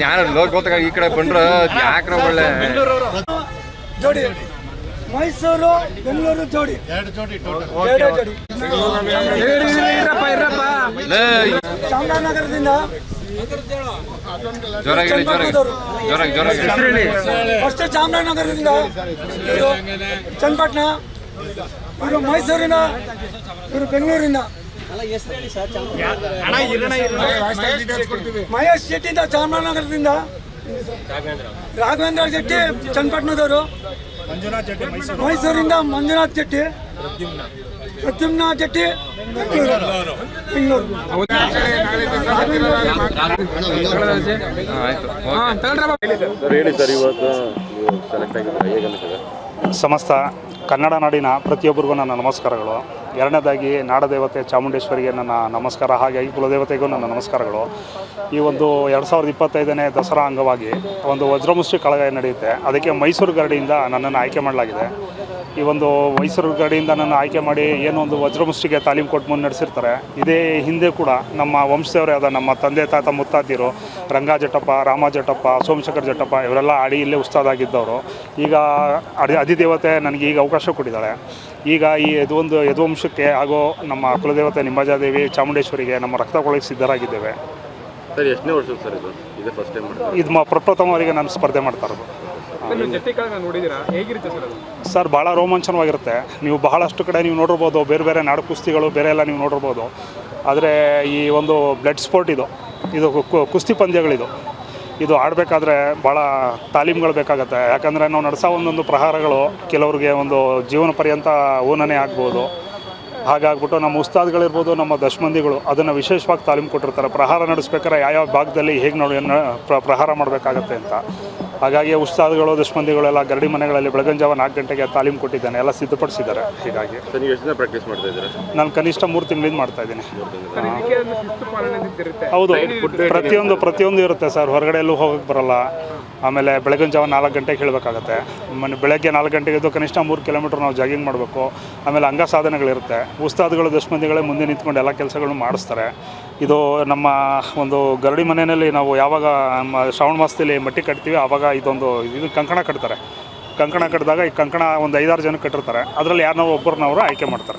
ಬೆಂಗಳೂರು ಲೋಕ ಗೊತ್ತಾಗ ಈ ಕಡೆ ಬಂದ್ರ ಯಾಕ್ರ ಒಳ್ಳೆ. ಜೋಡಿ. ಮೈಸೂರು ಬೆಂಗಳೂರು ಜೋಡಿ. ಎರಡು ಜೋಡಿ ಟೋಟಲ್ ಎರಡೇ ಜೋಡಿ. ಲೇ, ಚಾಮರಾಜನಗರದಿಂದ ಫಸ್ಟ್ ಚಾಮರಾಜನಗರದಿಂದ ಇವರು ಚನ್ನಪಟ್ಟಣ ಇವರು ಮೈಸೂರಿನ ಇವರು ಬೆಂಗಳೂರಿನ. ಮಹೇಶ್ ಶೆಟ್ಟಿಂದ ಚಾಮರಾಜನಗರದಿಂದ ರಾಘವೇಂದ್ರ ಶೆಟ್ಟಿ ಚನ್ನಪಟ್ಟಣದವರು. ಮೈಸೂರಿಂದ ಮಂಜುನಾಥ್ ಜಟ್ಟಿ ಪ್ರದ್ಯುಮ್ನ ಶೆಟ್ಟಿ. ಸಮಸ್ತ ಕನ್ನಡ ನಾಡಿನ ಪ್ರತಿಯೊಬ್ಬರಿಗೂ ನನ್ನ ನಮಸ್ಕಾರಗಳು. ಎರಡನೇದಾಗಿ ನಾಡದೇವತೆ ಚಾಮುಂಡೇಶ್ವರಿಗೆ ನನ್ನ ನಮಸ್ಕಾರ, ಹಾಗೆ ಹಾಗಾಗಿ ಕುಲದೇವತೆಗೂ ನನ್ನ ನಮಸ್ಕಾರಗಳು. ಈ ಒಂದು ಎರಡು ಸಾವಿರದ ಇಪ್ಪತ್ತೈದನೇ ದಸರಾ ಅಂಗವಾಗಿ ಒಂದು ವಜ್ರಮುಷ್ಟಿ ಕಳಗ ನಡೆಯುತ್ತೆ. ಅದಕ್ಕೆ ಮೈಸೂರು ಗರಡಿಯಿಂದ ನನ್ನನ್ನು ಆಯ್ಕೆ ಮಾಡಲಾಗಿದೆ. ಈ ಒಂದು ಮೈಸೂರು ಗರಡಿಯಿಂದ ನನ್ನ ಆಯ್ಕೆ ಮಾಡಿ ಏನೋ ಒಂದು ವಜ್ರಮುಷ್ಟಿಗೆ ತಾಲೀಮು ಕೊಟ್ಟು ಮುನ್ನಡೆಸಿರ್ತಾರೆ ಇದೇ ಹಿಂದೆ ಕೂಡ ನಮ್ಮ ವಂಶದವರೇ ಆದ ನಮ್ಮ ತಂದೆ ತಾತ ಮುತ್ತಾತಿರು ರಂಗಾ ಜಟ್ಟಪ್ಪ ರಾಮ ಜಟ್ಟಪ್ಪ ಸೋಮಶೇಖರ್ ಜಟ್ಟಪ್ಪ ಇವರೆಲ್ಲ ಆಡಿ ಇಲ್ಲೇ ಉಸ್ತಾದಾಗಿದ್ದವರು. ಈಗ ಅಡಿ ಅಧಿದೇವತೆ ನನಗೆ ಈಗ ಅವಕಾಶ ಕೊಟ್ಟಿದ್ದಾಳೆ ಈಗ ಈ ಯದುವೊಂದು ಯದುವಂಶಕ್ಕೆ ಹಾಗೂ ನಮ್ಮ ಕುಲದೇವತೆ ನಿಮ್ಮಜಾದೇವಿ ಚಾಮುಂಡೇಶ್ವರಿಗೆ ನಮ್ಮ ರಕ್ತ ಕೊಳಗೆ ಸಿದ್ಧರಾಗಿದ್ದೇವೆ. ಸರ್ ಎಷ್ಟನೇ ವರ್ಷ ಸರ್ ಇದು? ಇದೇ ಫಸ್ಟ್ ಟೈಮ್ ಇದು ಮ ಪ್ರಪ್ರಥಮವರಿಗೆ ನಾನು ಸ್ಪರ್ಧೆ ಮಾಡ್ತಾ ಇರೋದು. ಸರ್ ಭಾಳ ರೋಮಾಂಚನವಾಗಿರುತ್ತೆ. ನೀವು ಬಹಳಷ್ಟು ಕಡೆ ನೀವು ನೋಡಿರ್ಬೋದು, ಬೇರೆ ಬೇರೆ ನಾಡು ಕುಸ್ತಿಗಳು, ಬೇರೆ ಎಲ್ಲ ನೀವು ನೋಡಿರ್ಬೋದು. ಆದರೆ ಈ ಒಂದು ಬ್ಲಡ್ ಸ್ಪೋರ್ಟ್ ಇದು ಇದು ಕುಸ್ತಿ ಪಂದ್ಯಗಳಿದು. ಇದು ಆಡಬೇಕಾದ್ರೆ ಭಾಳ ತಾಲೀಮ್ಗಳು ಬೇಕಾಗುತ್ತೆ. ಯಾಕಂದರೆ ನಾವು ನಡೆಸೋ ಒಂದೊಂದು ಪ್ರಹಾರಗಳು ಕೆಲವ್ರಿಗೆ ಒಂದು ಜೀವನ ಪರ್ಯಂತ ಊನನೇ ಆಗ್ಬೋದು. ಹಾಗಾಗ್ಬಿಟ್ಟು ನಮ್ಮ ಉಸ್ತಾದ್ಗಳಿರ್ಬೋದು, ನಮ್ಮ ದಶಮಂದಿಗಳು ಅದನ್ನು ವಿಶೇಷವಾಗಿ ತಾಲೀಮು ಕೊಟ್ಟಿರ್ತಾರೆ. ಪ್ರಹಾರ ನಡೆಸ್ಬೇಕಾದ್ರೆ ಯಾವ್ಯಾವ ಭಾಗದಲ್ಲಿ ಹೇಗೆ ನೋಡಿ ಪ್ರಹಾರ ಮಾಡಬೇಕಾಗತ್ತೆ ಅಂತ. ಹಾಗಾಗಿ ಉಸ್ತಾದ್ಗಳು ದುಷ್ಮಂದಿಗಳೆಲ್ಲ ಗರಡಿ ಮನೆಗಳಲ್ಲಿ ಬೆಳಗಿನ ಜಾವ ನಾಲ್ಕು ಗಂಟೆಗೆ ತಾಲೀಮ್ ಕೊಟ್ಟಿದ್ದಾನೆ. ಎಲ್ಲ ಸಿದ್ಧಪಡಿಸಿದ್ದಾರೆ. ಹೀಗಾಗಿ. ಸರ್ ನೀವು ಎಷ್ಟು ದಿನ ಪ್ರಾಕ್ಟೀಸ್ ಮಾಡ್ತಾ ಇದ್ದೀರಾ? ನಾನು ಕನಿಷ್ಠ ಮೂರು ತಿಂಗಳಿಂದ ಮಾಡ್ತಾ ಇದ್ದೀನಿ. ಹೌದು. ಪ್ರತಿಯೊಂದು ಪ್ರತಿಯೊಂದು ಇರುತ್ತೆ ಸರ್. ಹೊರಗಡೆ ಎಲ್ಲೂ ಹೋಗಕ್ಕೆ ಬರಲ್ಲ. ಆಮೇಲೆ ಬೆಳಗಿನ ಜಾವ ನಾಲ್ಕು ಗಂಟೆಗೆ ಹೇಳಬೇಕಾಗತ್ತೆ. ಮನೆ ಬೆಳಗ್ಗೆ ನಾಲ್ಕು ಗಂಟೆಗೆ ಇದ್ದು ಕನಿಷ್ಠ ಮೂರು ಕಿಲೋಮೀಟ್ರ್ ನಾವು ಜಾಗಿಂಗ್ ಮಾಡಬೇಕು. ಆಮೇಲೆ ಅಂಗ ಸಾಧನೆಗಳಿರುತ್ತೆ. ಉಸ್ತಾದ್ಗಳು ದುಷ್ಮಂದಿಗಳೇ ಮುಂದೆ ನಿಂತ್ಕೊಂಡು ಎಲ್ಲ ಕೆಲಸಗಳನ್ನು ಮಾಡಿಸ್ತಾರೆ. ಇದು ನಮ್ಮ ಒಂದು ಗರಡಿ ಮನೆಯಲ್ಲಿ ನಾವು ಯಾವಾಗ ಶ್ರಾವಣ ಮಾಸದಲ್ಲಿ ಮಟ್ಟಿ ಕಟ್ತೀವಿ ಆವಾಗ ಇದೊಂದು ಇದು ಕಂಕಣ ಕಟ್ತಾರೆ. ಕಂಕಣ ಕಟ್ಟಿದಾಗ ಈ ಕಂಕಣ ಒಂದು ಐದಾರು ಜನ ಕಟ್ಟಿರ್ತಾರೆ. ಅದರಲ್ಲಿ ಯಾರನ್ನೋ ಒಬ್ಬರನ್ನವರು ಆಯ್ಕೆ ಮಾಡ್ತಾರೆ.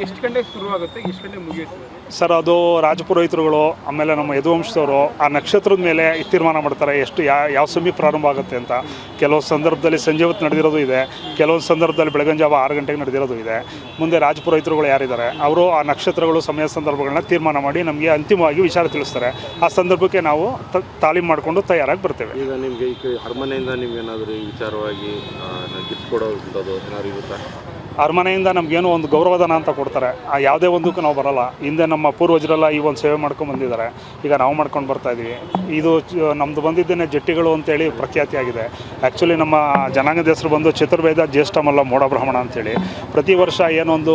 ಎಷ್ಟು ಗಂಟೆಗೆ ಶುರು ಆಗುತ್ತೆ ಎಷ್ಟು ಗಂಟೆಗೆ ಮುಗಿಯುತ್ತೆ? ಸರ್, ಅದು ರಾಜಪುರೋಹಿತರುಗಳು ಆಮೇಲೆ ನಮ್ಮ ಯದುವಂಶದವರು ಆ ನಕ್ಷತ್ರದ ಮೇಲೆ ತೀರ್ಮಾನ ಮಾಡ್ತಾರೆ, ಎಷ್ಟು ಯಾ, ಯಾವ ಸಮಯ ಪ್ರಾರಂಭ ಆಗುತ್ತೆ ಅಂತ. ಕೆಲವು ಸಂದರ್ಭದಲ್ಲಿ ಸಂಜೆ ಹೊತ್ತು ನಡೆದಿರೋದು ಇದೆ, ಕೆಲವೊಂದು ಸಂದರ್ಭದಲ್ಲಿ ಬೆಳಗಿನ ಜಾವ ಆರು ಗಂಟೆಗೆ ನಡೆದಿರೋದು ಇದೆ. ಮುಂದೆ ರಾಜಪುರೋಹಿತರುಗಳು ಯಾರಿದ್ದಾರೆ, ಅವರು ಆ ನಕ್ಷತ್ರಗಳು, ಸಮಯ ಸಂದರ್ಭಗಳನ್ನ ತೀರ್ಮಾನ ಮಾಡಿ ನಮಗೆ ಅಂತಿಮವಾಗಿ ವಿಚಾರ ತಿಳಿಸ್ತಾರೆ. ಆ ಸಂದರ್ಭಕ್ಕೆ ನಾವು ತಾಲೀಮು ಮಾಡಿಕೊಂಡು ತಯಾರಾಗಿ ಬರ್ತೇವೆ. ಈಗ ನಿಮಗೆ ಈ ಅರಮನೆಯಿಂದ ನಿಮ್ಗೆ ಏನಾದರೂ ವಿಚಾರವಾಗಿ ಗಿಫ್ಟ್ ಕೊಡೋದು ಏನಾದ್ರು ಇರುತ್ತಾ? ಅರಮನೆಯಿಂದ ನಮಗೇನೋ ಒಂದು ಗೌರವಧನ ಅಂತ ಕೊಡ್ತಾರೆ. ಆ ಯಾವುದೇ ಒಂದಕ್ಕೂ ನಾವು ಬರೋಲ್ಲ. ಹಿಂದೆ ನಮ್ಮ ಪೂರ್ವಜರೆಲ್ಲ ಈ ಒಂದು ಸೇವೆ ಮಾಡ್ಕೊಂಡು ಬಂದಿದ್ದಾರೆ. ಈಗ ನಾವು ಮಾಡ್ಕೊಂಡು ಬರ್ತಾ ಇದ್ದೀವಿ ಇದು ನಮ್ಮದು ಬಂದಿದ್ದೇನೆ ಜಟ್ಟಿಗಳು ಅಂತೇಳಿ ಪ್ರಖ್ಯಾತಿಯಾಗಿದೆ. ಆ್ಯಕ್ಚುಲಿ ನಮ್ಮ ಜನಾಂಗದ ಹೆಸರು ಬಂದು ಚತುರ್ವೇದ ಜ್ಯೇಷ್ಠಮಲ್ಲ ಮೋಡ ಬ್ರಾಹ್ಮಣ ಅಂತೇಳಿ. ಪ್ರತಿ ವರ್ಷ ಏನೊಂದು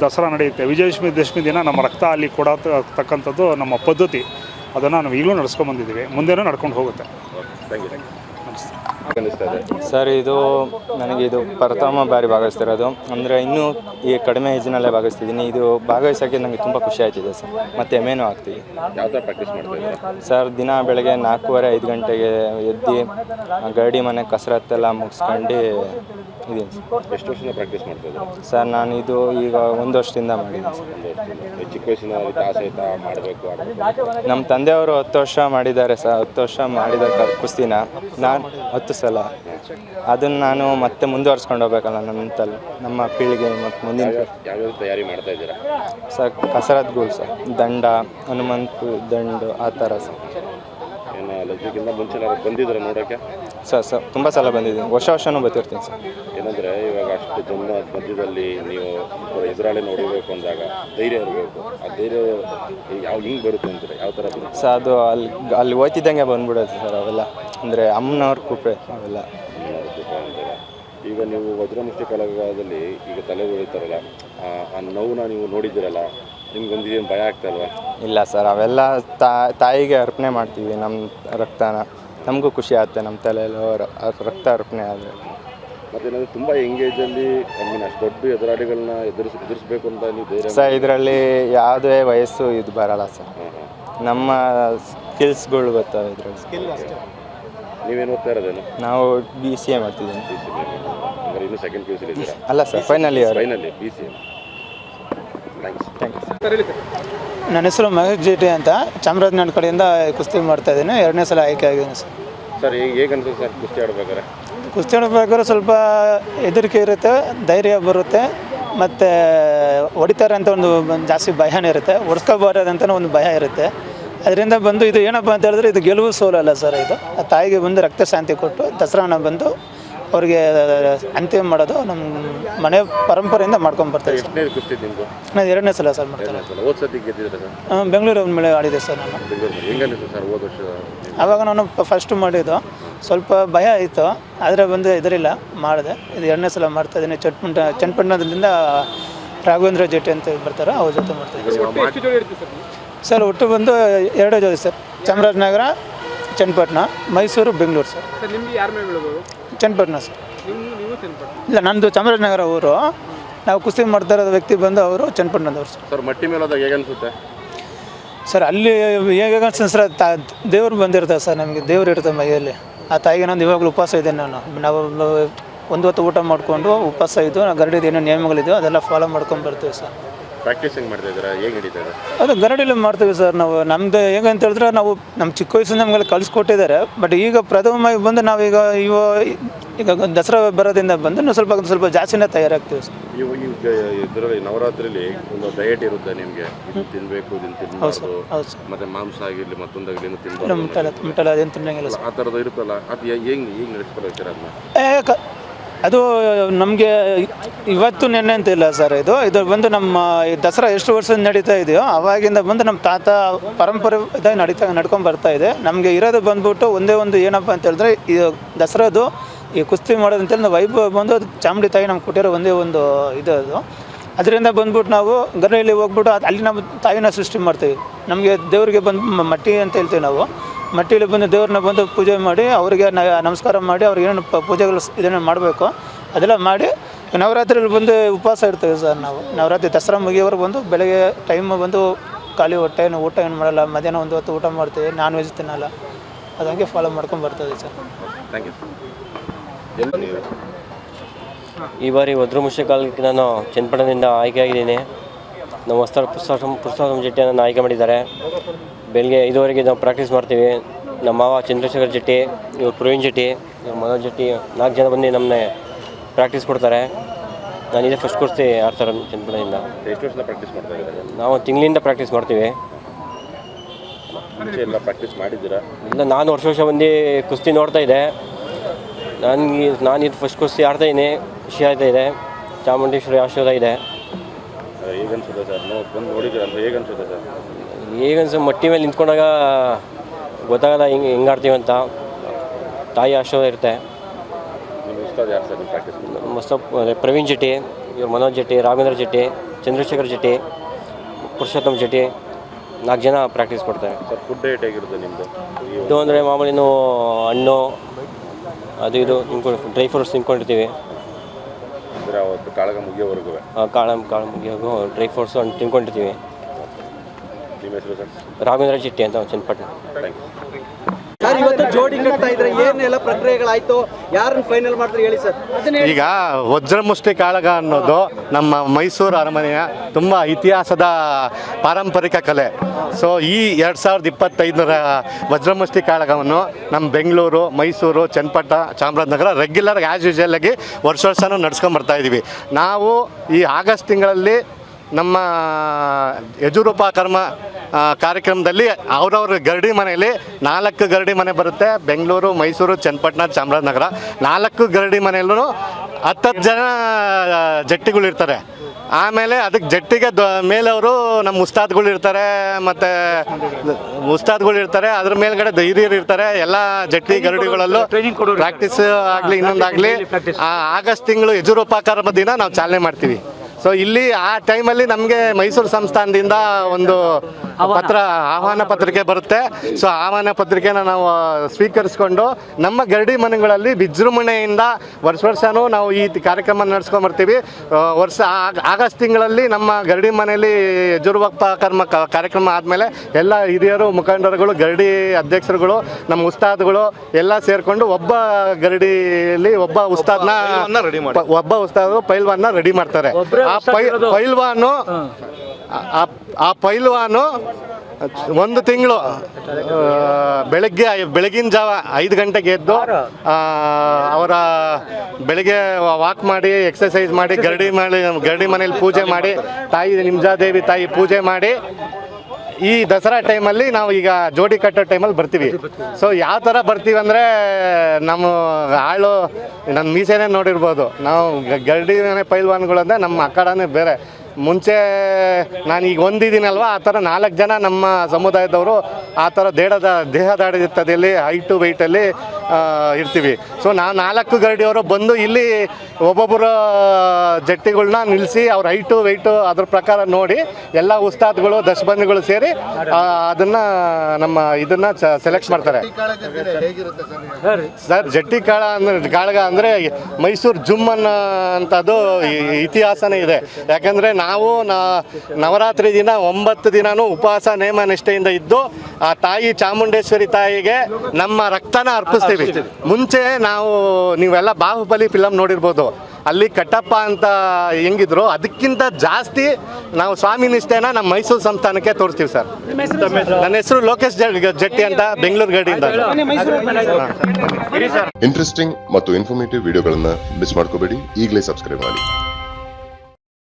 ದಸರಾ ನಡೆಯುತ್ತೆ. ವಿಜಯದಶಮಿ, ದಶಮಿ ದಿನ ನಮ್ಮ ರಕ್ತ ಅಲ್ಲಿ ಕೊಡತಕ್ಕಂಥದ್ದು ನಮ್ಮ ಪದ್ಧತಿ. ಅದನ್ನು ನಾವು ಈಗಲೂ ನಡೆಸ್ಕೊಂಡು ಬಂದಿದ್ದೀವಿ. ಮುಂದೆನೂ ನಡ್ಕೊಂಡು ಹೋಗುತ್ತೆ. ಸರ್ ಇದು ನನಗೆ ಇದು ಪ್ರಥಮ ಬಾರಿ ಭಾಗವಹಿಸ್ತಿರೋದು. ಅಂದರೆ ಇನ್ನೂ ಈ ಕಡಿಮೆ ಏಜ್ನಲ್ಲೇ ಭಾಗವಹಿಸ್ತಿದ್ದೀನಿ. ಇದು ಭಾಗವಹಿಸೋಕ್ಕೆ ನನಗೆ ತುಂಬ ಖುಷಿ ಆಯ್ತಿದೆ ಸರ್. ಮತ್ತು ಎಮೇನು ಮಾಡ್ತಾ ಸರ್ ದಿನ ಬೆಳಗ್ಗೆ ನಾಲ್ಕೂವರೆ ಐದು ಗಂಟೆಗೆ ಎದ್ದು ಗರಡಿ ಮನೆ ಕಸರತ್ತೆಲ್ಲ ಮುಗಿಸ್ಕೊಂಡು ಸರ್. ಎಷ್ಟು ವರ್ಷದಿಂದ ಪ್ರಾಕ್ಟೀಸ್ ಮಾಡ್ತಾ ಇದ್ದೀರಾ? ಸರ್ ನಾನು ಇದು ಈಗ ಒಂದು ವರ್ಷದಿಂದ ಮಾಡಿದ್ದೀನಿ ಸರ್ ಚಿಕ್ಕ ವಯಸ್ಸಿನ ಆಸೆ ಆಯ್ತಾ? ಮಾಡಬೇಕು ನಮ್ಮ ತಂದೆಯವರು ಹತ್ತು ವರ್ಷ ಮಾಡಿದ್ದಾರೆ ಸರ್. ಹತ್ತು ವರ್ಷ ಮಾಡಿದ ಕುಸ್ತಿನ ನಾನು ಹತ್ತು ಸಲ. ಅದನ್ನು ನಾನು ಮತ್ತೆ ಮುಂದುವರ್ಸ್ಕೊಂಡು ಹೋಗ್ಬೇಕಲ್ಲ ನಮ್ಮ ತಲೆ ನಮ್ಮ ಪೀಳಿಗೆ ಮತ್ತು ಮುಂದಿನ ಯಾವ್ಯಾವ ತಯಾರಿ ಮಾಡ್ತಾ ಇದ್ದೀರಾ? ಸರ್ ಕಸರತ್ಗಳು ಸರ್. ದಂಡ ಹನುಮಂತು ದಂಡು ಆ ಥರ ಸರ್. ಏನು ಮುಂಚೆ ಬಂದಿದ್ದೀರಾ ನೋಡೋಕ್ಕೆ ಸರ್ ಸರ್ ತುಂಬ ಸಲ ಬಂದಿದ್ದೀನಿ. ವರ್ಷ ವರ್ಷನೂ ಬರ್ತಿರ್ತೀನಿ ಸರ್. ಏನಂದರೆ ಇವಾಗ ಅಷ್ಟು ಜನ ಮಧ್ಯದಲ್ಲಿ ನೀವು ಎದುರಾಳಿ ನೋಡಿಬೇಕು ಅಂದಾಗ ಧೈರ್ಯ ಇರಬೇಕು. ಆ ಧೈರ್ಯ ಯಾವ ಹಿಂಗೆ ಬರುತ್ತೆ ಅಂದ್ರೆ ಯಾವ ಥರ ಬರುತ್ತೆ? ಸರ್ ಅದು ಅಲ್ಲಿ ಅಲ್ಲಿ ಹೋಯ್ತಿದ್ದಂಗೆ ಬಂದ್ಬಿಡುತ್ತೆ ಸರ್ ಅವೆಲ್ಲ. ಅಂದರೆ ಅಮ್ಮನವ್ರ ಕೃಪೆ ಅವೆಲ್ಲ. ಈಗ ನೀವು ವಜ್ರಮುಷ್ಟಿ ಕಲಾಗದಲ್ಲಿ ಈಗ ತಲೆ ಉಳಿತಾರಲ್ಲ ಆ- ನೋವನ್ನ ನೀವು ನೋಡಿದ್ದೀರಲ್ಲ ನಿಮ್ಗೊಂದು ಏನು ಭಯ ಆಗ್ತಾ ಇಲ್ವಾ? ಇಲ್ಲ ಸರ್ ಅವೆಲ್ಲ ತಾಯಿಗೆ ಅರ್ಪಣೆ ಮಾಡ್ತೀವಿ ನಮ್ಮ ರಕ್ತನ. ನಮಗೂ ಖುಷಿ ಆಗುತ್ತೆ ನಮ್ಮ ತಲೆಯಲ್ಲಿ ರ- ರಕ್ತ ಅರ್ಪಣೆ ಆದರೆ. ಮತ್ತೇನಂದ್ರೆ ತುಂಬ ಎಂಗೇಜಲ್ಲಿ ಐ ಮೀನ್ ಅಷ್ಟು ದೊಡ್ಡ ಎದುರಾಳಿಗಳನ್ನ ಎದುರಿಸ್ ಎದುರಿಸಬೇಕು ಅಂತ ನೀವು ಧೈರ್ಯ ಸರ್ ಇದರಲ್ಲಿ ಯಾವುದೇ ವಯಸ್ಸು ಇದು ಬರಲ್ಲ ಸರ್ ನಮ್ಮ ಸ್ಕಿಲ್ಸ್ಗಳು ಗೊತ್ತಾ ಇದರಲ್ಲಿ. ನೀವೇನು ಓದ್ತಾ ಇರೋದೇನು? ನಾವು ಬಿ ಸಿ ಎ ಮಾಡ್ತಿದ್ದೀನಿ ಬಿ ಸಿ ಅಂದರೆ ಇನ್ನೂ ಸೆಕೆಂಡ್ ಪಿ ಯು ಸಿಲಿ ಅಲ್ಲ sir final year final B C M thanks thank you sir ಹೇಳಿ ಸರ್ ನನ್ನ ಹೆಸರು ಮಹೇಶ್ ಜೇಟಿ ಅಂತ. ಚಾಮರಾಜನಗರ ಕಡೆಯಿಂದ ಕುಸ್ತಿ ಮಾಡ್ತಾ ಇದ್ದೀನಿ. ಎರಡನೇ ಸಲ ಆಯ್ಕೆ ಆಗಿದ್ದೀನಿ ಸರ್. ಸರ್ ಹೇಗೆ ಹೇಗೆ ಅನ್ಸುತ್ತೆ ಸರ್ ಕುಸ್ತಿ ಆಡ್ಬೇಕಾರೆ ಕುಸ್ತಿ ಆಡ್ಬೇಕಾದ್ರೆ ಸ್ವಲ್ಪ ಹೆದರಿಕೆ ಇರುತ್ತೆ ಧೈರ್ಯ ಬರುತ್ತೆ ಮತ್ತು ಹೊಡಿತಾರೆ ಅಂತ ಒಂದು ಜಾಸ್ತಿ ಭಯನೇ ಇರುತ್ತೆ. ಹೊಡ್ಸ್ಕೋಬಾರದಂತ ಒಂದು ಭಯ ಇರುತ್ತೆ. ಅದರಿಂದ ಬಂದು ಇದು ಏನಪ್ಪ ಅಂತ ಹೇಳಿದ್ರೆ ಇದು ಗೆಲುವು ಸೋಲಲ್ಲ ಸರ್ ಇದು. ಆ ತಾಯಿಗೆ ಬಂದು ರಕ್ತ ಶಾಂತಿ ಕೊಟ್ಟು ದಸರಾನ ಬಂದು ಅವ್ರಿಗೆ ಅಂತಿಮ ಮಾಡೋದು ನಮ್ಮ ಮನೆ ಪರಂಪರೆಯಿಂದ ಮಾಡ್ಕೊಂಡು ಬರ್ತಾರೆ ಸರ್ ಎಷ್ಟನೇ ಕುಸ್ತಿ ನಿಮ್ಮದು ನಾನು ಎರಡನೇ ಸಲ ಸರ್ ಮಾಡ್ತಾರೆ ಸಲ. ಹೋದ ಸತಿ ಗೆದ್ದಿದ್ರೆ ಸರ್? ಬೆಂಗಳೂರು ಮೇಲೆ ಆಡಿದೆ ಸರ್ ನಾನು. ಸರ್ ಹೋದ ವರ್ಷ? ಆವಾಗ ನಾನು ಫಸ್ಟ್ ಮಾಡಿದ್ದು. ಸ್ವಲ್ಪ ಭಯ ಇತ್ತು. ಆದರೆ ಬಂದು ಇದರಿಲ್ಲ ಮಾಡಿದೆ. ಇದು ಎರಡನೇ ಸಲ ಮಾಡ್ತಾ ಇದ್ದೀನಿ. ಚಟ್ಪುಂಟ ಚನ್ನಪಟ್ಟಣದಿಂದ ರಾಘವೇಂದ್ರ ಜೆಟ್ಟಿ ಅಂತ ಬರ್ತಾರೆ. ಅವ್ರ ಜೊತೆ ಮಾಡ್ತಾ ಇದ್ದೀನಿ. ಸರ್ ಒಟ್ಟು ಬಂದು ಎರಡೇ ಜೊತೆ sir. Chamarajanagar Channapatna Mysuru Bengaluru sir. Sir ನಿಮ್ಗೆ ಯಾರ ಮೇಲೆ ಚನ್ನಪಟ್ಟಣ ಸರ್. ನೀವು ನೀವು ಚನ್ನಪಟ್ಟಣ. ಇಲ್ಲ ನಂದು ಚಾಮರಾಜನಗರ ಊರು. ನಾವು ಕುಸ್ತಿ ಮಾಡ್ತಾ ಇರೋದು ವ್ಯಕ್ತಿ ಬಂದು ಅವರು ಚನ್ನಪಟ್ಟಣದವ್ರು ಸರ್. ಸರ್ ಮಟ್ಟಿ ಮೇಲೆ ಹೋದಾಗ ಹೇಗೆ ಅನ್ಸುತ್ತೆ? ಸರ್ ಅಲ್ಲಿ ಹೇಗೆ ಅನ್ಸುತ್ತೆ ಸರ್ ತಾ ದೇವ್ರು ಬಂದಿರ್ತಾರೆ ಸರ್ ನಮಗೆ ದೇವ್ರು ಇರ್ತದೆ ಮೈಯಲ್ಲಿ. ಆ ತಾಯಿಗೆ ನಾನು ಇವಾಗಲೂ ಉಪವಾಸ ಇದ್ದೇನೆ ನಾನು. ನಾವು ಒಂದು ಹೊತ್ತು ಊಟ ಮಾಡಿಕೊಂಡು ಉಪವಾಸ ಇದ್ದು ಗರಡಿದ ಏನೇನು ನಿಯಮಗಳಿದೆಯೋ ಅದೆಲ್ಲ ಫಾಲೋ ಮಾಡ್ಕೊಂಡು ಬರ್ತೀವಿ ಸರ್. ಪ್ರಾಕ್ಟೀಸ್ ಹೆಂಗೆ ಮಾಡ್ತಾ ಇದ್ದೀರಾ? ಹೇಗೆ ನಡೀತಾ ಅದು ಗರಡಿಲಿ ಮಾಡ್ತೀವಿ ಸರ್ ನಾವು. ನಮ್ದು ಹೇಗೆ ಅಂತ ಹೇಳಿದ್ರೆ ನಾವು ನಮ್ಮ ಚಿಕ್ಕ ವಯಸ್ಸಿನ ನಮಗೆಲ್ಲ ಕಲ್ಸ್ಕೊಟ್ಟಿದ್ದಾರೆ. ಬಟ್ ಈಗ ಪ್ರಥಮವಾಗಿ ಬಂದು ನಾವೀಗ ಇವ ಈಗ ದಸರಾ ಬರೋದ್ರಿಂದ ಬಂದು ಸ್ವಲ್ಪ ಸ್ವಲ್ಪ ಜಾಸ್ತಿನೇ ತಯಾರಾಗ್ತೀವಿ ಸರ್. ಇವು ಈಗ ಇದರಲ್ಲಿ ನವರಾತ್ರಿಲಿ ಒಂದು ಡಯಟ್ ಇರುತ್ತೆ ನಿಮಗೆ. ತಿನ್ನಬೇಕು ಇದನ್ನು ತಿನ್ನಬಾರ್ದು ಮತ್ತೆ ಮಾಂಸ ಆಗಿರಲಿ ಮತ್ತೊಂದಾಗಲಿ ತಿನ್ನಬಾರ್ದು ಮುಟ್ಟಲ್ಲ ಮುಟ್ಟಲ್ಲ ಅದೇನು ತಿನ್ನಂಗಿಲ್ಲ ಸರ್. ಆ ಥರದ್ದು ಇರುತ್ತಲ್ಲ ಅದು ಹೆಂಗೆ ಹೆಂಗೆ ನಡೆಸ್ಕೊಂಡು ಹೋಗ್ತೀರಾ ಅದನ್ನ ಅದು ನಮಗೆ ಇವತ್ತು ನೆನ್ನೆ ಅಂತ ಇಲ್ಲ ಸರ್ ಇದು. ಇದು ಬಂದು ನಮ್ಮ ಈ ದಸರಾ ಎಷ್ಟು ವರ್ಷದಿಂದ ನಡೀತಾ ಇದೆಯೋ, ಅವಾಗಿಂದ ಬಂದು ನಮ್ಮ ತಾತ ಪರಂಪರೆ ಇದಾಗಿ ನಡೀತಾ, ನಡ್ಕೊಂಡು ಬರ್ತಾ ಇದೆ. ನಮಗೆ ಇರೋದು ಬಂದ್ಬಿಟ್ಟು ಒಂದೇ ಒಂದು ಏನಪ್ಪ ಅಂತ ಹೇಳಿದ್ರೆ, ಈ ದಸರಾದು ಈ ಕುಸ್ತಿ ಮಾಡೋದು ಅಂತೇಳಿ ನಾವು ವೈಭವ ಬಂದು ಚಾಮುಂಡಿ ತಾಯಿ ನಮ್ಗೆ ಕೊಟ್ಟಿರೋ ಒಂದೇ ಒಂದು ಇದು ಅದು. ಅದರಿಂದ ಬಂದ್ಬಿಟ್ಟು ನಾವು ಗರಳಿಲಿ ಹೋಗ್ಬಿಟ್ಟು ಅಲ್ಲಿ ನಮ್ಮ ತಾಯಿನ ಸೃಷ್ಟಿ ಮಾಡ್ತೀವಿ. ನಮಗೆ ದೇವರಿಗೆ ಬಂದು ಮಟ್ಟಿ ಅಂತ ಹೇಳ್ತೀವಿ ನಾವು. ಮಟ್ಟಿಲಿ ಬಂದು ದೇವ್ರನ್ನ ಬಂದು ಪೂಜೆ ಮಾಡಿ, ಅವರಿಗೆ ನಮಸ್ಕಾರ ಮಾಡಿ ಅವ್ರಿಗೆ ಏನೇನು ಪೂಜೆಗಳು ಇದನ್ನು ಮಾಡಬೇಕು, ಅದೆಲ್ಲ ಮಾಡಿ ನವರಾತ್ರಿಲಿ ಬಂದು ಉಪವಾಸ ಇರ್ತೇವೆ ಸರ್ ನಾವು. ನವರಾತ್ರಿ ದಸರಾ ಮುಗಿಯೋವರೆಗೆ ಬಂದು ಬೆಳಗ್ಗೆ ಟೈಮ್ ಬಂದು ಖಾಲಿ ಹೊಟ್ಟೆ ಏನು ಊಟ ಏನು ಮಾಡಲ್ಲ. ಮಧ್ಯಾಹ್ನ ಒಂದು ಹೊತ್ತು ಊಟ ಮಾಡ್ತೀವಿ. ನಾನ್ ವೆಜ್ ತಿನ್ನಲ್ಲ. ಅದು ಹಂಗೆ ಫಾಲೋ ಮಾಡ್ಕೊಂಡು ಬರ್ತದೆ ಸರ್. ಥ್ಯಾಂಕ್ ಯು ಈ ಬಾರಿ ವಜ್ರ ಮುಷ್ಟಿಕಾಲಕ್ಕೆ ನಾನು ಚನ್ನಪಟ್ಟಣದಿಂದ ಆಯ್ಕೆಯಾಗಿದ್ದೀನಿ. ನಮ್ಮ ಹೊಸ್ತಾರ ಪುಸ್ತಕ ಪುಸ್ತಕ ಜಟ್ಟಿಯನ್ನು ಆಯ್ಕೆ ಮಾಡಿದ್ದಾರೆ. ಬೆಳಗ್ಗೆ ಐದುವರೆಗೆ ನಾವು ಪ್ರಾಕ್ಟೀಸ್ ಮಾಡ್ತೀವಿ. ನಮ್ಮ ಮಾವ ಚಂದ್ರಶೇಖರ್ ಜಟ್ಟಿ, ಇವರು ಪ್ರವೀಣ್ ಜಟ್ಟಿ, ಇವರು ಮನೋಜ್ ಜಟ್ಟಿ, ನಾಲ್ಕು ಜನ ಬಂದು ನಮ್ಮನ್ನೇ ಪ್ರಾಕ್ಟೀಸ್ ಕೊಡ್ತಾರೆ. ನಾನು ಇದೇ ಫಸ್ಟ್ ಕುಸ್ತಿ ಆಡ್ತಾರೆ ಅಂತ ಎಷ್ಟು ವರ್ಷದ ಪ್ರಾಕ್ಟೀಸ್ ಮಾಡ್ತಾ ಇದ್ದಾರೆ ನಾವು? ತಿಂಗಳಿಂದ ಪ್ರಾಕ್ಟೀಸ್ ಮಾಡ್ತೀವಿ. ಮುಂಚೆ ಎಲ್ಲ ಪ್ರಾಕ್ಟೀಸ್ ಮಾಡಿದ್ದೀರಾ? ಇಲ್ಲ ನಾನು ವರ್ಷ ವರ್ಷ ಬಂದು ಕುಸ್ತಿ ನೋಡ್ತಾ ಇದ್ದೆ. ನನಗೆ ನಾನು ಇದು ಫಸ್ಟ್ ಕುಸ್ತಿ ಆಡ್ತಾ ಇದ್ದೀನಿ. ಖುಷಿ ಆಗ್ತಾ ಇದೆ. ಚಾಮುಂಡೇಶ್ವರಿ ಆಶೀರ್ವಾದ ಇದೆ. ಹೇಗೆ ಅನ್ಸುತ್ತೆ ಸರ್? ಬಂದು ನೋಡಿದ್ದೀರಾ ಅಂದ್ರೆ ಹೇಗೆ ಅನ್ಸುತ್ತೆ ಸರ್? ಈಗನ್ಸ ಮಟ್ಟಿ ಮೇಲೆ ನಿಂತ್ಕೊಂಡಾಗ ಗೊತ್ತಾಗಲ್ಲ ಹಿಂಗೆ ಹೆಂಗೆ ಆಡ್ತೀವಿ ಅಂತ. ತಾಯಿ ಆಶೀರ್ವಾದ ಇರುತ್ತೆ. ಉಸ್ತಾದ್ ಯಾರು ಸರ್ ಪ್ರಾಕ್ಟೀಸ್ ಅದೇ ಪ್ರವೀಣ್ ಜೆಟ್ಟಿ ಇವ್ರು ಮನೋಜ್ ಜೆಟ್ಟಿ ರಾಘವೇಂದ್ರ ಜೆಟ್ಟಿ ಚಂದ್ರಶೇಖರ್ ಜೆಟ್ಟಿ ಪುರುಷೋತ್ತಮ್ ಜೆಟ್ಟಿ ನಾಲ್ಕು ಜನ ಪ್ರಾಕ್ಟೀಸ್ ಕೊಡ್ತಾರೆ. ಸರ್ ಫುಡ್ ಡೇಟ್ ಹೇಗಿರುತ್ತೆ ನಿಮ್ಮದು ಇದು ಅಂದರೆ ಮಾಮೂಲಿ ನಾವು ಹಣ್ಣು ಅದು ಇದು ತಿನ್ಕೊಂಡು ಡ್ರೈ ಫ್ರೂಟ್ಸ್ ತಿನ್ಕೊಂಡಿರ್ತೀವಿ. ಅಂದರೆ ಅವತ್ತು ಕಾಳಗ ಮುಗಿಯೋವರೆಗೂ ಕಾಳ ಕಾಳು ಮುಗಿಯೋಗು ಡ್ರೈ ಫ್ರೂಟ್ಸ್ ಹಣ್ಣು ತಿನ್ಕೊಂಡಿರ್ತೀವಿ. ನಿಮ್ಮ ಹೆಸರು ಸರ್? ರಾಘವೇಂದ್ರ ಜೆಟ್ಟಿ ಅಂತ ಚನ್ನಪಟ್ಟಣ. ಥ್ಯಾಂಕ್ ಯು ಸರ್ ಇವತ್ತು ಜೋಡಿ ಕಟ್ತಾ ಇದ್ರೆ ಏನೆಲ್ಲ ಪ್ರಕ್ರಿಯೆಗಳಾಯ್ತು? ಯಾರನ್ನ ಫೈನಲ್ ಮಾಡಿದ್ರೆ ಹೇಳಿ ಸರ್. ಈಗ ವಜ್ರಮುಷ್ಟಿ ಕಾಳಗ ಅನ್ನೋದು ನಮ್ಮ ಮೈಸೂರು ಅರಮನೆಯ ತುಂಬ ಇತಿಹಾಸದ ಪಾರಂಪರಿಕ ಕಲೆ. ಸೊ ಈ ಎರಡು ಸಾವಿರದ ಇಪ್ಪತ್ತೈದರ ವಜ್ರಮುಷ್ಟಿ ಕಾಳಗವನ್ನು ನಮ್ಮ Bengaluru Mysuru Channapatna Chamarajanagar regular as usual ಆಗಿ ವರ್ಷ ವರ್ಷನೂ ನಡ್ಸ್ಕೊಂಡು ಬರ್ತಾ ಇದ್ದೀವಿ ನಾವು ಈ ಆಗಸ್ಟ್ ತಿಂಗಳಲ್ಲಿ ನಮ್ಮ ಯಜುರೂಪಕರ್ಮ ಆ, ಕಾರ್ಯಕ್ರಮದಲ್ಲಿ ಅವರವ್ರ ಗರಡಿ ಮನೆಯಲ್ಲಿ ನಾಲ್ಕು ಗರಡಿ ಮನೆ ಬರುತ್ತೆ. ಬೆಂಗಳೂರು ಮೈಸೂರು ಚನ್ನಪಟ್ಟಣ ಚಾಮರಾಜನಗರ. ನಾಲ್ಕು ಗರಡಿ ಮನೆಯಲ್ಲೂ ಹತ್ತತ್ತು ಜನ ಜಟ್ಟಿಗಳು ಇರ್ತಾರೆ ಆಮೇಲೆ ಅದಕ್ಕೆ ಜಟ್ಟಿಗೆ ದ ಮೇಲವರು ನಮ್ಮ ಉಸ್ತಾದ್ಗಳು ಇರ್ತಾರೆ ಮತ್ತು ಉಸ್ತಾದ್ಗಳು ಇರ್ತಾರೆ ಅದ್ರ ಮೇಲ್ಗಡೆ ಧೈರ್ಯರು ಇರ್ತಾರೆ ಎಲ್ಲ ಜಟ್ಟಿ ಗರಡಿಗಳಲ್ಲೂ ಪ್ರಾಕ್ಟೀಸ್ ಆಗಲಿ ಇನ್ನೊಂದಾಗಲಿ ಆಗಸ್ಟ್ ತಿಂಗಳು ಯಜುರೋಪಕರ್ಮ ದಿನ ನಾವು ಚಾಲನೆ ಮಾಡ್ತೀವಿ. ಸೊ ಇಲ್ಲಿ ಆ ಟೈಮಲ್ಲಿ ನಮಗೆ ಮೈಸೂರು ಸಂಸ್ಥಾನದಿಂದ ಒಂದು ಪತ್ರ ಆಹ್ವಾನ ಪತ್ರಿಕೆ ಬರುತ್ತೆ. ಸೊ ಆಹ್ವಾನ ಪತ್ರಿಕೆನ ನಾವು ಸ್ವೀಕರಿಸ್ಕೊಂಡು ನಮ್ಮ ಗರಡಿ ಮನೆಗಳಲ್ಲಿ ವಿಜೃಂಭಣೆಯಿಂದ ವರ್ಷ ವರ್ಷನೂ ನಾವು ಈ ಕಾರ್ಯಕ್ರಮ ನಡೆಸ್ಕೊಂಡು ಬರ್ತೀವಿ ವರ್ಷ ಆಗ- ಆಗಸ್ಟ್ ತಿಂಗಳಲ್ಲಿ ನಮ್ಮ ಗರಡಿ ಮನೆಯಲ್ಲಿ ಯಜುರ್ವಕ್ತ ಕರ್ಮ ಕ- ಕಾರ್ಯಕ್ರಮ ಆದಮೇಲೆ ಎಲ್ಲ ಹಿರಿಯರು ಮುಖಂಡರುಗಳು ಗರಡಿ ಅಧ್ಯಕ್ಷರುಗಳು ನಮ್ಮ ಉಸ್ತಾದ್ಗಳು ಎಲ್ಲ ಸೇರಿಕೊಂಡು ಒಬ್ಬ ಗರಡಿಯಲ್ಲಿ ಒಬ್ಬ ಉಸ್ತಾದ್ನ ಪ- ಒಬ್ಬ ಉಸ್ತಾದ್ ಪೈಲ್ವಾನ್ನ ರೆಡಿ ಮಾಡ್ತಾರೆ. ಆ ಪೈ ಪೈಲ್ವಾನು ಆ- ಪೈಲ್ವಾನು ಒಂದು ತಿಂಗಳು ಬೆಳಗ್ಗೆ ಬೆಳಗಿನ ಜಾವ ಐದು ಗಂಟೆಗೆ ಎದ್ದು ಅವರ ಬೆಳಗ್ಗೆ ವಾಕ್ ಮಾಡಿ ಎಕ್ಸಸೈಸ್ ಮಾಡಿ, ಗರಡಿ ಮಾಡಿ ಗರಡಿ ಮನೇಲಿ ಪೂಜೆ ಮಾಡಿ, ತಾಯಿ ನಿಮ್ಜಾದೇವಿ ತಾಯಿ ಪೂಜೆ ಮಾಡಿ, ಈ ದಸರಾ ಟೈಮಲ್ಲಿ ನಾವು ಈಗ ಜೋಡಿ ಕಟ್ಟೋ ಟೈಮಲ್ಲಿ ಬರ್ತೀವಿ. ಸೊ ಯಾವ ಥರ ಬರ್ತೀವಿ ಅಂದರೆ, ನಮ್ಮ ಆಳು ನನ್ನ ಮೀಸೆನೇ ನೋಡಿರ್ಬೋದು. ನಾವು ಗರಡಿನೇ ಗರಡಿ ಮನೆ ಪೈಲ್ವಾನ್ಗಳು ಅಂದರೆ ನಮ್ಮ ಅಖಾಡನೇ ಬೇರೆ. ಮುಂಚೆ ನಾನು ಈಗ ಒಂದಿದ್ದೀನಲ್ವ? ಆ ಥರ ನಾಲ್ಕು ಜನ ನಮ್ಮ ಸಮುದಾಯದವರು ಆ ಥರ ದೇಹದ ದೇಹದಾಡಿತದಲ್ಲಿ ಹೈಟು ವೆಯ್ಟಲ್ಲಿ ಇರ್ತೀವಿ. ಸೊ ನಾವು ನಾಲ್ಕು ಗರಡಿಯವರು ಬಂದು ಇಲ್ಲಿ ಒಬ್ಬೊಬ್ಬರ ಜಟ್ಟಿಗಳನ್ನ ನಿಲ್ಲಿಸಿ ಅವ್ರ ಹೈಟು ವೆಯ್ಟು ಅದ್ರ ಪ್ರಕಾರ ನೋಡಿ ಎಲ್ಲ ಉಸ್ತಾದ್ಗಳು ದಶಬಂದಿಗಳು ಸೇರಿ ಅದನ್ನು ನಮ್ಮ ಇದನ್ನ ಸೆಲೆಕ್ಟ್ ಮಾಡ್ತಾರೆ. ಸರ್, ಜಟ್ಟಿ ಕಾಳ ಅಂದ್ರೆ, ಕಾಳಗ ಅಂದರೆ ಮೈಸೂರು ಜುಮ್ ಅನ್ನೋ ಅಂಥದ್ದು ಇತಿಹಾಸನೇ ಇದೆ. ಯಾಕಂದರೆ ನಾವು ನವರಾತ್ರಿ ದಿನ ಒಂಬತ್ತು ದಿನನೂ ಉಪವಾಸ ನೇಮ ನಿಷ್ಠೆಯಿಂದ ಇದ್ದು ಆ ತಾಯಿ ಚಾಮುಂಡೇಶ್ವರಿ ತಾಯಿಗೆ ನಮ್ಮ ರಕ್ತನ ಅರ್ಪಿಸ್ತೀವಿ. ಮುಂಚೆ ನಾವು ನೀವೆಲ್ಲ ಬಾಹುಬಲಿ ಫಿಲಮ್ ನೋಡಿರ್ಬೋದು. ಅಲ್ಲಿ ಕಟ್ಟಪ್ಪ ಅಂತ ಹೆಂಗಿದ್ರು ಅದಕ್ಕಿಂತ ಜಾಸ್ತಿ ನಾವು ಸ್ವಾಮಿ ನಿಷ್ಠೆನ ನಮ್ಮ ಮೈಸೂರು ಸಂಸ್ಥಾನಕ್ಕೆ ತೋರಿಸ್ತೀವಿ ಸರ್. ನನ್ನ ಹೆಸರು ಲೋಕೇಶ್ ಜಟ್ಟಿ ಅಂತ ಬೆಂಗಳೂರು ಗಡಿಯಿಂದ. ಇಂಟ್ರೆಸ್ಟಿಂಗ್ ಮತ್ತು ಇನ್ಫಾರ್ಮೇಟಿವ್ ವಿಡಿಯೋಗಳನ್ನ ಮಿಸ್ ಮಾಡ್ಕೋಬೇಡಿ. ಈಗಲೇ ಸಬ್ಸ್ಕ್ರೈಬ್ ಮಾಡಿ.